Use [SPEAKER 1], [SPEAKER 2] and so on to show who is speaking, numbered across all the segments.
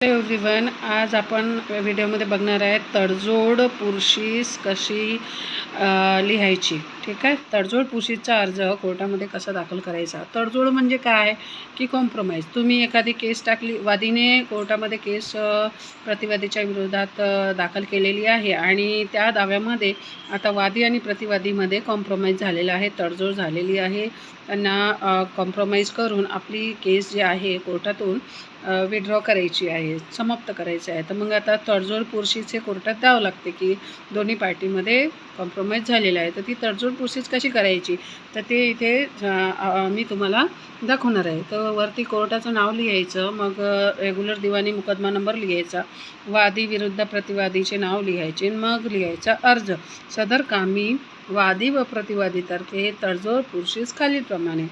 [SPEAKER 1] So everyone आज आपण व्हिडिओमध्ये बघणार आहे तडजोड पुरशीस कशी लिहायची. ठीक आहे? तडजोड पुरशीचा अर्ज कोर्टामध्ये कसा दाखल करायचा? तडजोड म्हणजे काय की कॉम्प्रोमाइज तुम्ही एखादी केस टाकली वादीने कोर्टामध्ये केस प्रतिवादीच्या विरोधात दाखल केलेली आहे आणि त्या दाव्यामध्ये आता वादी आणि प्रतिवादीमध्ये कॉम्प्रोमाइज झालेला आहे तडजोड झालेली आहे. त्यांना कॉम्प्रोमाइज करून आपली केस जी आहे कोर्टातून विड्रॉ करायची आहे. समाप्त करायचं आहे. तर मग आता तडजोड पुरशीचे कोर्टात द्यावं लागते की दोन्ही पार्टीमध्ये कॉम्प्रोमाइज झालेलं आहे. तर ती तडजोड पुरशीच कशी करायची? तर ते इथे मी तुम्हाला दाखवणार आहे. तर वरती कोर्टाचं नाव लिहायचं मग रेग्युलर दिवाणी मुकदमा नंबर लिहायचा वादी विरुद्ध प्रतिवादीचे नाव लिहायचे मग लिहायचा अर्ज. सदर कामी वादी व प्रतिवादीतर्फे तडजोड पुरशीस खालीलप्रमाणे.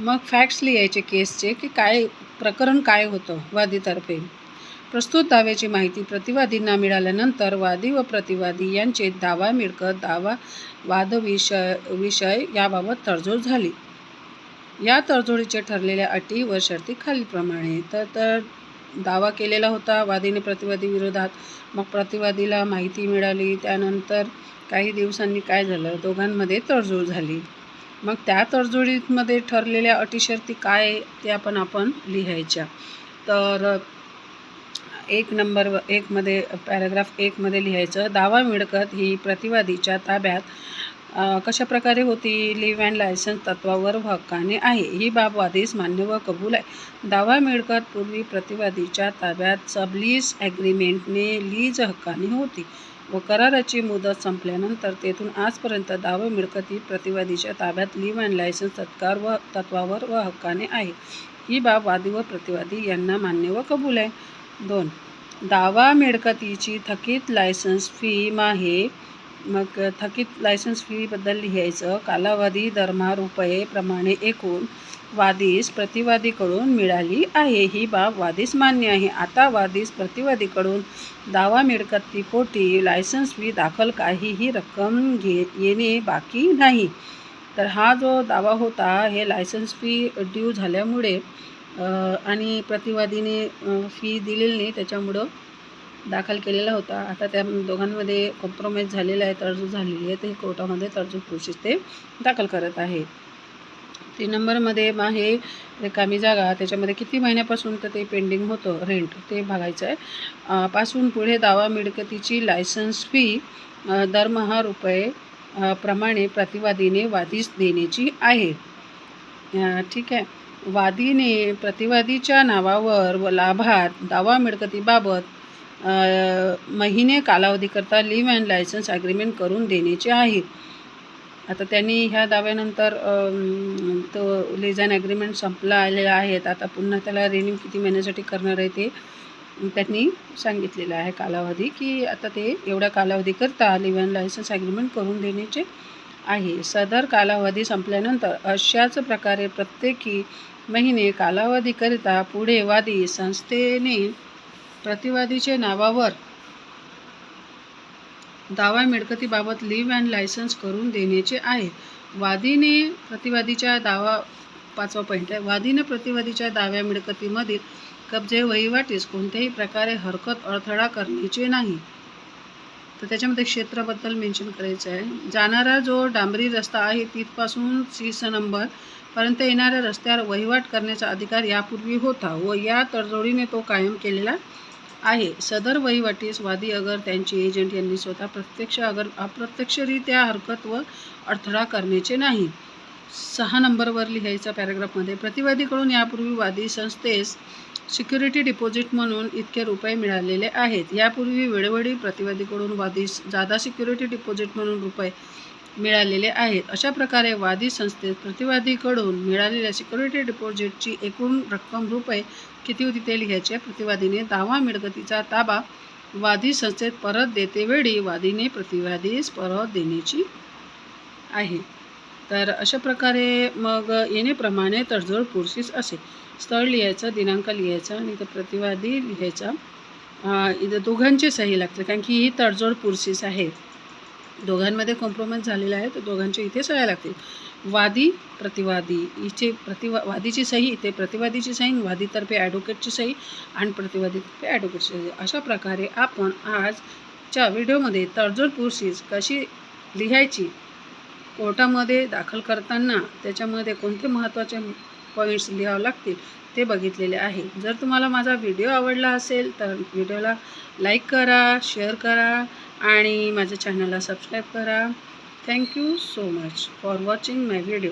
[SPEAKER 1] मग फॅक्ट्स लिहायचे केसचे की काय प्रकरण काय होतं वादीतर्फे. प्रस्तुत दाव्याची माहिती प्रतिवादींना मिळाल्यानंतर वादी व प्रतिवादी यांचे दावा मिळकत दावा वादविषय विषय याबाबत तडजोड झाली. या तडजोडीचे ठरलेल्या अटी व शर्ती खालीलप्रमाणे. तर तर दावा केलेला होता वादीने प्रतिवादी विरोधात. मग प्रतिवादीला माहिती मिळाली त्यानंतर काही दिवसांनी काय झालं? दोघांमध्ये तडजोड झाली. मग त्या तडजोडीमध्ये ठरलेल्या अटीशर्ती काय त्या पण आपण लिहायच्या. तर एक नंबर व- एकमध्ये पॅराग्राफ एकमध्ये लिहायचं दावा मिळकत ही प्रतिवादीच्या ताब्यात कशा प्रकारे होती? लिव्ह अँड लायसन्स तत्वावर व हक्काने आहे. ही बाब वादीस मान्य व कबूल आहे. दावा मिळकत पूर्वी प्रतिवादीच्या ताब्यात सबलीज ॲग्रीमेंटने लीज हक्काने होती. व कराराची मुदत संपल्यानंतर तेथून आजपर्यंत दावा मिळकत ही प्रतिवादीच्या ताब्यात लिव्ह अँड लायसन्स तत्कार व तत्वावर व हक्काने आहे. ही बाब वादी व प्रतिवादी यांना मान्य व कबूल आहे. दोन दावा मिळकतीची थकीत लायसन्स फी आहे मग थकीत लायसन्स फीबद्दल लिहायचं. कालावधी दरमहा रुपये प्रमाणे एकूण वादीस प्रतिवादीकडून मिळाली आहे. ही बाब वादीस मान्य आहे. आता वादीस प्रतिवादीकडून दावा मिळकतीपोटी लायसन्स फी दाखल काहीही रक्कम घे येणे बाकी नाही. तर हा जो दावा होता हे लायसन्स फी ड्यू झाल्यामुळे आणि प्रतिवादीने फी दिलेली नाही त्याच्यामुळं दाखल केलेला होता. आता त्या दोघांमध्ये कॉम्प्रोमाइज झालेला आहे तरजूद झालेली आहे. ते कोर्टामध्ये तरजूद प्रोसेस ते दाखल करत आहे. तीन नंबरमध्ये मग हे रिकामी जागा. त्याच्यामध्ये किती महिन्यापासून तर ते पेंडिंग होतं रेंट ते बघायचं आहे. पासून पुढे दावा मिळकतीची लायसन्स फी दरमहा रुपये प्रमाणे प्रतिवादीने वादीस देण्याची आहे. ठीक आहे. वादीने प्रतिवादीच्या नावावर व लाभात दावा मिळकतीबाबत महिने कालावधीकरता लिव्ह अँड लायसन्स ॲग्रीमेंट करून देण्याचे आहे. आता त्यांनी ह्या दाव्यानंतर तो लीज अँड ॲग्रीमेंट संपला आलेला आहेत आता पुन्हा त्याला रिन्यू किती महिन्यासाठी करणार आहे ते त्यांनी सांगितलेलं आहे कालावधी की आता ते एवढ्या कालावधीकरता लिव्ह अँड लायसन्स ॲग्रीमेंट करून देण्याचे आहे. सदर कालावधी संपल्यानंतर अशाच प्रकारे प्रत्येकी महिने कालावधीकरिता पुढे वादी संस्थेने प्रतिवादीचे नावावर दावा मिळकतीबाबत लिव्ह अँड लायसन्स करून देण्याचे आहे. वादीने प्रतिवादीच्या दावा पाचवा पॉईंट आहे. वादीने प्रतिवादीच्या दाव्या मिळकतीमधील कब्जे वहिवाटीस कोणत्याही प्रकारे हरकत अडथळा करण्याचे नाही. तर त्याच्यामध्ये क्षेत्राबद्दल मेन्शन करायचं आहे. जाणारा जो डांबरी रस्ता आहे तिथपासून सीस नंबर पर्यंत येणाऱ्या रस्त्यावर वहिवाट करण्याचा अधिकार यापूर्वी होता व या तडजोडीने तो कायम केलेला आहे. सदर वहिवाटीस वादी अगर त्यांचे एजंट यांनी स्वतः प्रत्यक्ष अगर अप्रत्यक्षरित्या हरकत व अडथळा करण्याचे नाही. सहा नंबरवर लिहायचा पॅराग्राफमध्ये प्रतिवादीकडून यापूर्वी वादी संस्थेस सिक्युरिटी डिपॉझिट म्हणून इतके रुपये मिळालेले आहेत. यापूर्वी वेळोवेळी प्रतिवादीकडून वादीस जादा सिक्युरिटी डिपॉझिट म्हणून रुपये मिळालेले आहेत. अशा प्रकारे वादी संस्थेत प्रतिवादीकडून मिळालेल्या सिक्युरिटी डिपॉझिटची एकूण रक्कम रुपये किती होती ते लिहायचे? प्रतिवादीने दावा मिळकतीचा ताबा वादी संस्थेत परत देतेवेळी वादीने प्रतिवादीस परत देण्याची आहे. तर अशा प्रकारे मग येणेप्रमाणे तडजोड पुरशीस असे. स्थळ लिहायचं दिनांक लिहायचा आणि तर प्रतिवादी लिहायचा. इथं दोघांची सही लागते कारण की ही तडजोड पुरशीस आहे. दोघांमध्ये कॉम्प्रोमाइज झालेला आहे तर दोघांच्या इथे सह्या लागतील. वादी प्रतिवादी. इथे प्रतिवा वादीची सही ते प्रतिवादीची सही वादीतर्फे ॲडव्होकेटची सही आणि प्रतिवादीतर्फे ॲडव्होकेटची सही. अशा प्रकारे आपण आजच्या व्हिडिओमध्ये तडजोड प्रोसेस कशी लिहायची कोर्टामध्ये दाखल करताना त्याच्यामध्ये कोणते महत्त्वाचे पॉईंट्स लिहावं लागतील ते बघितलेले आहे. जर तुम्हाला माझा व्हिडिओ आवडला असेल तर व्हिडिओला लाईक करा शेअर करा आणि माझ्या चॅनलला सबस्क्राईब करा. Thank you so much for watching my video